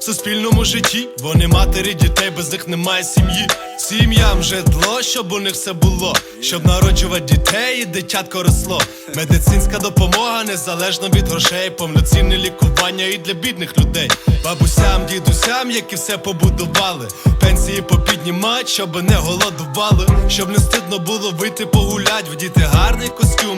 в суспільному житті. Вони матері дітей, без них немає сім'ї. Сім'ям житло, щоб у них все було, щоб народжувати дітей і дитятко росло. Медицинська допомога незалежно від грошей, повноцінне лікування і для бідних людей. Бабусям, дідусям, які все побудували. Пенсії попіднімать, щоб не голодували, щоб не стидно було вийти погулять, вдіти гарний костюм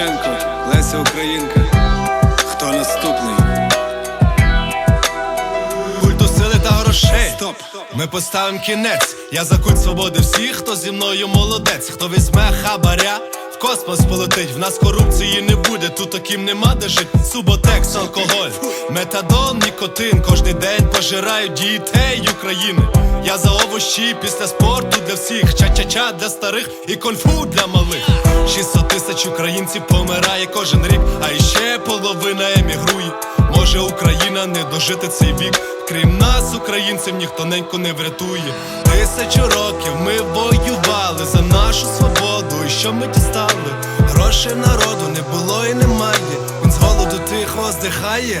Шевченко, Леся Українка. Хто наступний? Культу сили та грошей. Стоп! Ми поставимо кінець. Я за культ свободи всіх, хто зі мною молодець, хто візьме хабаря. Космос полетить, в нас корупції не буде, тут таким нема де жить. Суботекс, алкоголь, метадон, нікотин. Кожний день пожирають дітей України. Я за овощі після спорту для всіх, ча-ча-ча для старих і конфу для малих. 600 тисяч українців помирає кожен рік, а іще половина емігрує. Може Україна не дожити цей вік. Крім нас, українців, ніхто ненько не врятує. Тисячу років ми воювали за нашу свободу. Що ми дістали? Грошей народу не було і немає. Він з голоду тихо здихає.